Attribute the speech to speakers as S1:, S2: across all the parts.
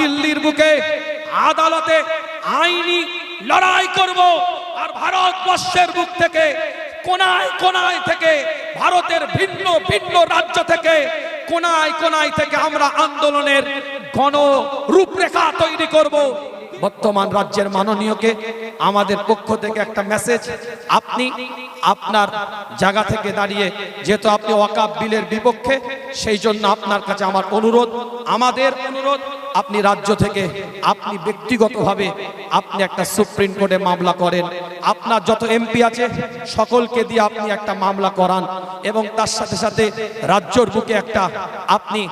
S1: দিল্লির বুকে আদালতে আইনি লড়াই করব আর ভারতবর্ষের বুক থেকে, কোনায় কোনায় থেকে, ভারতের ভিন্ন ভিন্ন রাজ্য থেকে, কোনায় কোনায় থেকে আমরা আন্দোলনের গণ রূপরেখা তৈরি করব। বর্তমান রাজ্যের মাননীয়কে আমাদের পক্ষ থেকে একটা মেসেজ আপনি আপনার জায়গা থেকে দাঁড়িয়ে, যেহেতু আপনি ওয়াকাব বিলের বিপক্ষে, সেই জন্য আপনার কাছে আমার অনুরোধ, আমাদের অনুরোধ আপনি রাজ্য থেকে, আপনি ব্যক্তিগতভাবে আপনি একটা সুপ্রিম কোর্টে মামলা করেন। আপনার যত এমপি আছে, সকলকে দিয়ে আপনি একটা মামলা করান এবং তার সাথে সাথে রাজ্যর বুকে একটা আপনি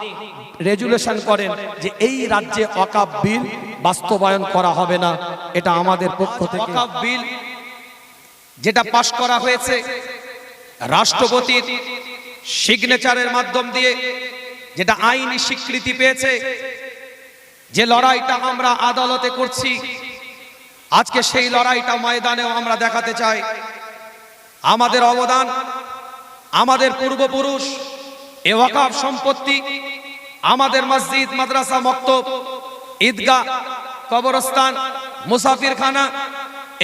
S1: রেজুলেশন করেন যে এই রাজ্যে অকাপ বিল বাস্তবায়ন করা হবে না। এটা আমাদের পক্ষ থেকে।
S2: ওয়াকফ বিল যেটা পাশ করা হয়েছে রাষ্ট্রপতির সিগনেচারের মাধ্যম দিয়ে, যেটা আইনি স্বীকৃতি পেয়েছে যে লড়াইটা আমরা আদালতে করছি, আজকে সেই লড়াইটা ময়দানেও আমরা দেখাতে চাই। আমাদের অবদান, আমাদের পূর্বপুরুষ, এ ওয়াকাফ সম্পত্তি, আমাদের মসজিদ, মাদ্রাসা, মক্তব, ঈদগাহ, কবরস্থান, মুসাফিরখানা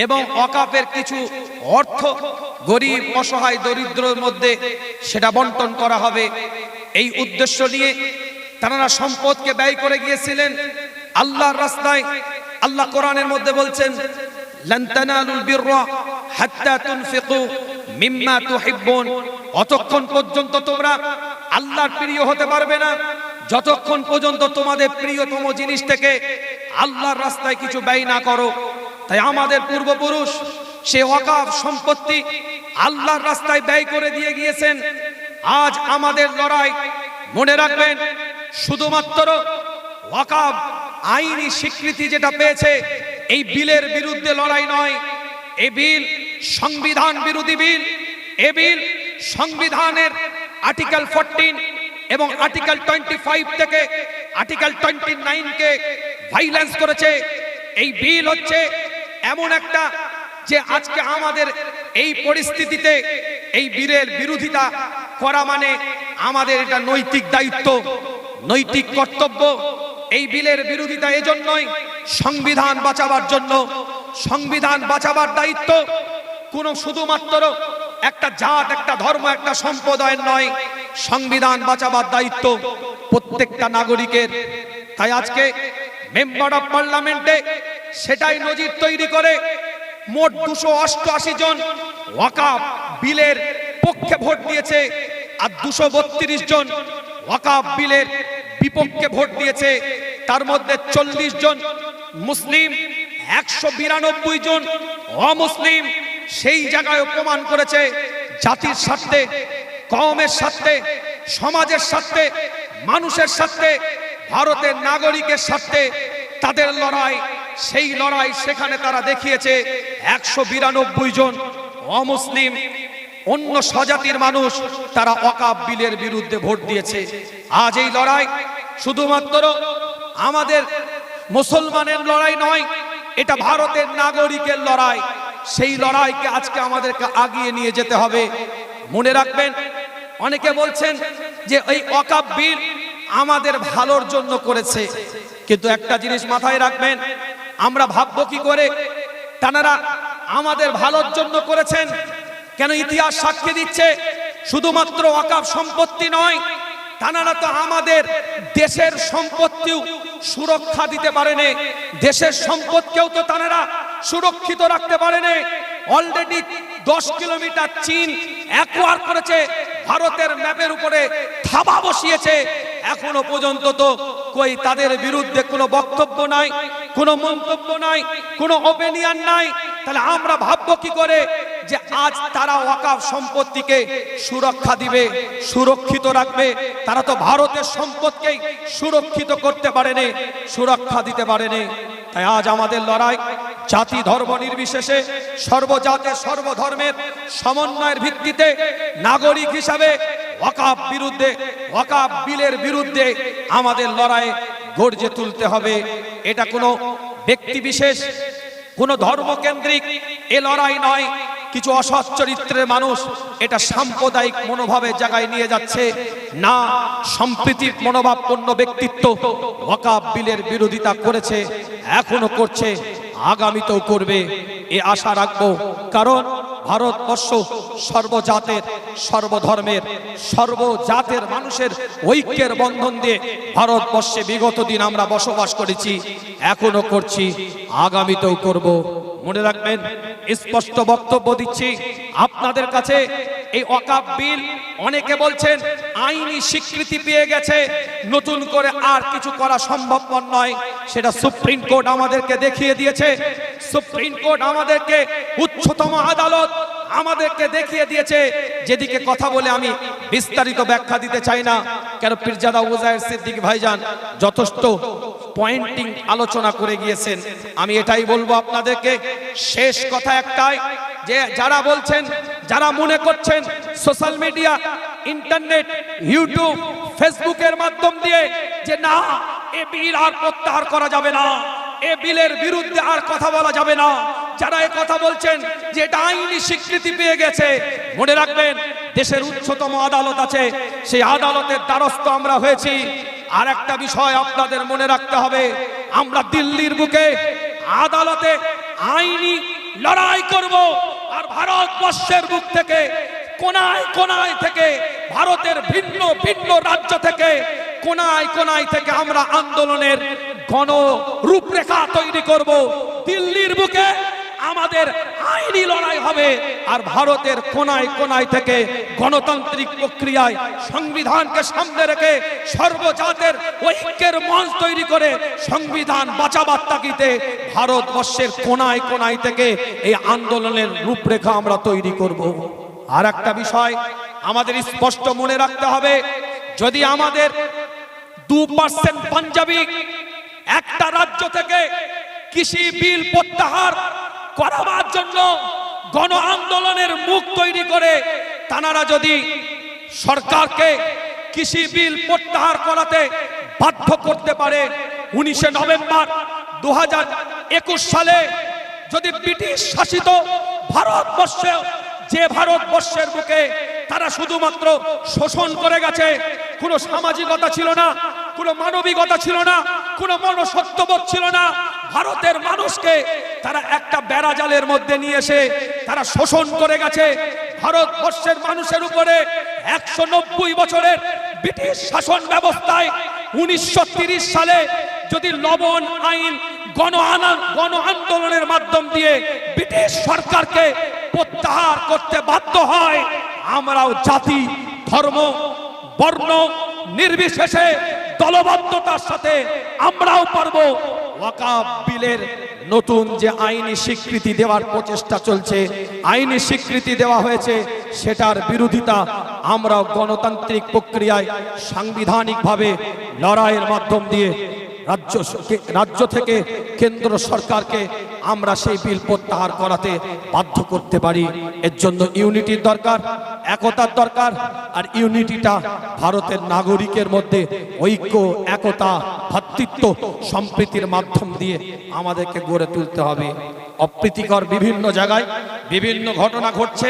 S2: এবং অকাপের কিছু অর্থ গরিব, অসহায়, দরিদ্রের মধ্যে সেটা বন্টন করা হবে। এই উদ্দেশ্য নিয়ে তারা সম্পদকে ব্যয় করে গিয়েছিলেন। আল্লাহর রাস্তায় আল্লাহ কোরআনের মধ্যে বলছেন, লান তানালুল বিররা হাত্তা তুনফিকু মিম্মা তুহিব্বুন। অতক্ষণ পর্যন্ত তোমরা আল্লাহর প্রিয় হতে পারবে না। যতক্ষণ পর্যন্ত তোমাদের প্রিয়তম জিনিস থেকে আল্লাহর রাস্তায় কিছু ব্যয় না করো, তাই আমাদের পূর্বপুরুষ সে ওয়াকাফ সম্পত্তি আল্লাহর রাস্তায় ব্যয় করে দিয়ে গিয়েছেন। আজ আমাদের লড়াই, মনে রাখবেন, শুধুমাত্র ওয়াকাফ আইনি স্বীকৃতি যেটা পেয়েছে, এই বিলের বিরুদ্ধে লড়াই নয়। এ বিল সংবিধান বিরোধী বিল। এ বিল সংবিধানের আর্টিকেল ফোরটিন এবং আর্টিকেল টোয়েন্টি ফাইভ থেকে আর্টিকেল টোয়েন্টি নাইনকে ভাইলেন্স করেছে। এই বিল হচ্ছে এমন একটা যে আজকে আমাদের এই পরিস্থিতিতে এই বীরের বিরোধিতা করা মানে আমাদের এটা নৈতিক দায়িত্ব, নৈতিক কর্তব্য। এই বিলের বিরোধিতা এজন্যই সংবিধান বাঁচাবার জন্য, সংবিধান বাঁচাবার দায়িত্ব কোনো শুধুমাত্র একটা জাত, একটা ধর্ম, একটা সম্প্রদায়ের নয়, সংবিধান বাঁচাবার দায়িত্ব প্রত্যেকটা নাগরিকের। তাই আজকে মেম্বার অফ পার্লামেন্টে সেটাই নজির তৈরি করে মোট দুশো অষ্টআশি জন ওয়াকাব বিলের পক্ষে ভোট দিয়েছে আর দুশো জন ওয়াকাব বিলের বিপক্ষে ভোট দিয়েছে। তার মধ্যে চল্লিশ জন মুসলিম, একশো বিরানব্বই জন অমুসলিম। সেই জায়গায় প্রমাণ করেছে জাতির স্বার্থে কমের স্বার্থে, সমাজের স্বার্থে, মানুষের স্বার্থে, ভারতের নাগরিকের স্বার্থে। তাদের লড়াই, সেই লড়াই সেখানে তারা দেখিয়েছে একশো বিরানব্বই জন অমুসলিম। অন্য স্বজাতির মানুষ তারা অকাব বিলের বিরুদ্ধে ভোট দিয়েছে। আজ এই লড়াই শুধুমাত্র আমাদের মুসলমানের লড়াই নয়, এটা ভারতের নাগরিকের লড়াই। সেই লড়াইকে আজকে আমাদেরকে আগিয়ে নিয়ে যেতে হবে। মনে রাখবেন, অনেকে বলছেন যে এই অকাব বিল আমাদের ভালোর জন্য করেছে। কিন্তু একটা জিনিস মাথায় রাখবেন, আমরা ভাববো কি করে? তানারা আমাদের ভালোর জন্য করেছেন। কেন ইতিহাস সাক্ষী দিচ্ছে? শুধুমাত্র অকাব সম্পত্তি নয় তানারা তো আমাদের দেশের সম্পত্তিও সুরক্ষা দিতে পারেনি। দেশের সম্পদকেও তো তানারা সুরক্ষিত রাখতে পারেনি। অলরেডি দশ কিলোমিটার চীন অ্যাকোয়ার করেছে, ভারতের ম্যাপের উপরে থাবা বসিয়েছে। এখনও পর্যন্ত তো কই তাদের বিরুদ্ধে কোনো বক্তব্য নাই, কোনো মন্তব্য নাই, কোনো ওপিনিয়ন নাই। তাহলে আমরা ভাববো কি করে? যে আজ তারা ওয়াকাফ সম্পত্তিকে সুরক্ষা দিবে, সুরক্ষিত রাখবে। তারা তো ভারতের সম্পদকেই সুরক্ষিত করতে পারেনি, সুরক্ষা দিতে পারেনি। তাই আজ আমাদের লড়াই জাতি ধর্ম নির্বিশেষে সর্বজাতের সর্বধর্মের সমন্বয়ের ভিত্তিতে নাগরিক হিসাবে ওয়াকাফ বিরুদ্ধে, ওয়াকাফ বিলের বিরুদ্ধে আমাদের লড়াই গর্জে তুলতে হবে। এটা কোনো ব্যক্তি বিশেষ, কোনো ধর্মকেন্দ্রিক এ লড়াই নয়। কিছু অসৎ চরিত্রের মানুষ এটা সাম্প্রদায়িক মনোভাবের জায়গায় নিয়ে যাচ্ছে। না, সম্প্রীতির মনোভাবপূর্ণ ব্যক্তিত্ব ওয়াকাব বিলের বিরোধিতা করেছে, এখনও করছে, আগামীতেও করবে, এ আশা রাখব। কারণ ভারতবর্ষ সর্বজাতের, সর্বধর্মের, সর্বজাতের মানুষের ঐক্যের বন্ধন দিয়ে ভারতবর্ষে বিগত দিন আমরা বসবাস করেছি, এখনও করছি, আগামীতেও করব। মনে রাখবেন স্পষ্ট বক্তব্য দিচ্ছি। আপনাদের কাছে এই অকাপ বিল, অনেকে বলছেন আইনি স্বীকৃতি পেয়ে গেছে, নতুন করে আর কিছু করা সম্ভবপর নয়। সেটা সুপ্রিম কোর্ট আমাদেরকে দেখিয়ে দিয়েছে। সুপ্রিম কোর্ট আমাদেরকে উচ্চতম আদালত আমাদেরকে দেখিয়ে দিয়েছে, যেদিকে কথা বলে আমি বিস্তারিত ব্যাখ্যা দিতে চাই না। কেন পীরজাদা উজায়ের সিদ্দিক ভাইজান যথেষ্ট পয়েন্টিং আলোচনা করে গিয়েছেন। আমি এটাই বলব আপনাদেরকে, শেষ কথা একটাই, যে যারা বলছেন, যারা মনে করছেন সোশ্যাল মিডিয়া, ইন্টারনেট, ইউটিউব, ফেসবুকের মাধ্যম দিয়ে যে না, এ বিল আর প্রত্যাহার করা যাবে না। এ বিলের বিরুদ্ধে আর কথা বলা যাবে না। যারা এ কথা বলছেন যে এটা আইনি স্বীকৃতি পেয়ে গেছে, মনে রাখবেন দেশের উচ্চতম আদালত আছে। সেই আদালতের দ্বারস্থ আমরা হয়েছি। আর একটা বিষয় আপনাদের মনে রাখতে হবে, আমরা দিল্লির বুকে আদালতে আইনি লড়াই করব আর ভারতবর্ষের বুক থেকে, কোনায় কোনায় থেকে, ভারতের ভিন্ন ভিন্ন রাজ্য থেকে, কোনায় কোনায় থেকে আমরা আন্দোলনের গণ রূপরেখা তৈরি করব। দিল্লির বুকে আমাদের আইনি লড়াই হবে আর ভারতের কোনায় কোনায় থেকে গণতান্ত্রিক প্রক্রিয়ায় সংবিধানকে সামনে রেখে সর্বজাতের ঐক্যের মঞ্চ তৈরি করে সংবিধান বাঁচাবার তাগিতে ভারতবর্ষের কোনায় কোনায় থেকে এই আন্দোলনের রূপরেখা আমরা তৈরি করব। আর একটা বিষয় আমাদের স্পষ্ট মনে রাখতে হবে, যদি আমাদের দু পার্সেন্ট পাঞ্জাবি একটা রাজ্য থেকে কৃষি বিল প্রত্যাহার করাবার জন্য গণ আন্দোলনের মুখ তৈরি করে, তানারা যদি সরকারকে কৃষি বিল প্রত্যাহার করাতে বাধ্য করতে পারে, উনিশে নভেম্বর দু সালে যদি ব্রিটিশ শাসিত ভারতবর্ষে, যে ভারতবর্ষের বুকে তারা শুধুমাত্র শোষণ করে গেছে, কোনো সামাজিকতা ছিল না কোনো মানবিকতা ছিল না, কোনো মনসত্যবোধ ছিল না। ভারতের মানুষকে তারা একটা বেড়াজালের মধ্যে নিয়ে এসে তারা শোষণ করে গেছে। ভারতবর্ষের মানুষের উপরে একশো নব্বই বছরের ব্রিটিশ শাসন ব্যবস্থায় উনিশশো সালে যদি লবণ, আইন, গণ গণ আন্দোলনের মাধ্যম দিয়ে ব্রিটিশ সরকারকে প্রত্যাহার করতে বাধ্য হয়, আমরাও জাতি, ধর্ম, বর্ণ নির্বিশেষে দলবদ্ধতার সাথে আমরাও পারব। ওয়াকাব বিলের নতুন যে আইনি স্বীকৃতি দেওয়ার প্রচেষ্টা চলছে, আইনি স্বীকৃতি দেওয়া হয়েছে, সেটার বিরোধিতা আমরাও গণতান্ত্রিক প্রক্রিয়ায় সাংবিধানিকভাবে লড়াইয়ের মাধ্যম দিয়ে রাজ্য রাজ্য থেকে কেন্দ্র সরকারকে আমরা সেই বিল প্রত্যাহার করাতে বাধ্য করতে পারি। এর জন্য ইউনিটির দরকার, একতার দরকার, আর ইউনিটিটা ভারতের নাগরিকের মধ্যে ঐক্য, একতা, ভাতৃত্ব, সম্প্রীতির মাধ্যম দিয়ে আমাদেরকে গড়ে তুলতে হবে। অপ্রীতিকর বিভিন্ন জায়গায় বিভিন্ন ঘটনা ঘটছে।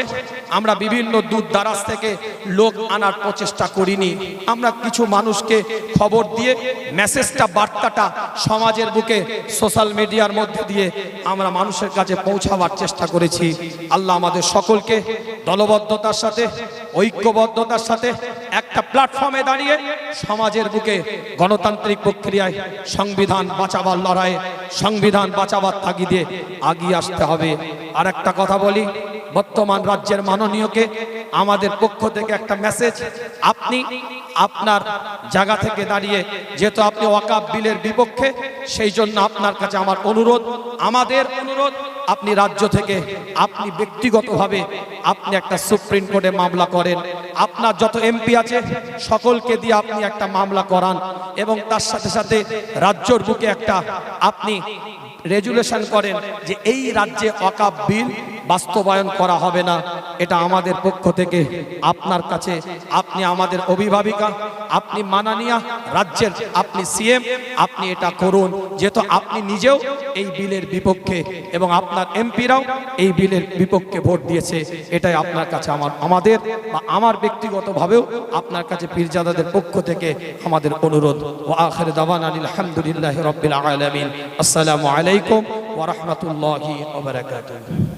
S2: আমরা বিভিন্ন দূর দারাজ থেকে লোক আনার প্রচেষ্টা করিনি। আমরা কিছু মানুষকে খবর দিয়ে মেসেজটা বার্তাটা সমাজের বুকে সোশ্যাল মিডিয়ার মধ্যে দিয়ে আমরা মানুষের কাছে পৌঁছাবার চেষ্টা করেছি। আল্লাহ আমাদের সকলকে দলবদ্ধতার সাথে, ঐক্যবদ্ধতার সাথে একটা প্ল্যাটফর্মে দাঁড়িয়ে সমাজের বুকে গণতান্ত্রিক প্রক্রিয়ায় সংবিধান বাঁচাবার লড়াইয়ে সংবিধান বাঁচাবার তাগিদে আগিয়ে আসতে হবে। আর একটা কথা বলি, বর্তমান রাজ্যের মাননীয়কে আমাদের পক্ষ থেকে একটা মেসেজ আপনি আপনার জায়গা থেকে দাঁড়িয়ে যেহেতু আপনি ওয়াকাব বিলের বিপক্ষে, সেই জন্য আপনার কাছে আমার অনুরোধ, আমাদের অনুরোধ আপনি রাজ্য থেকে, আপনি ব্যক্তিগতভাবে আপনি একটা সুপ্রিম কোর্টে মামলা করেন। আপনার যত এমপি আছে, সকলকে দিয়ে আপনি একটা মামলা করান এবং তার সাথে সাথে রাজ্যর বুকে একটা আপনি রেজুলেশন করেন যে এই রাজ্যে অকাপ বিল
S1: বাস্তবায়ন করা হবে না। এটা আমাদের পক্ষ থেকে আপনার কাছে। আপনি আমাদের অভিভাবিকা, আপনি মানানিয়া রাজ্যের, আপনি সিএম, আপনি এটা করুন। যেহেতু আপনি নিজেও এই বিলের বিপক্ষে এবং আপনার এমপিরাও এই বিলের বিপক্ষে ভোট দিয়েছে। এটাই আপনার কাছে আমার, আমাদের বা আমার ব্যক্তিগতভাবেও আপনার কাছে পীরজাদাদের পক্ষ থেকে আমাদের অনুরোধ। ও আখের দাওয়ান আলহামদুলিল্লাহ রবিল আলমিন। আসসালামু আলাইকুম ওরহমতুল্লাহি ওবরাকাতুহ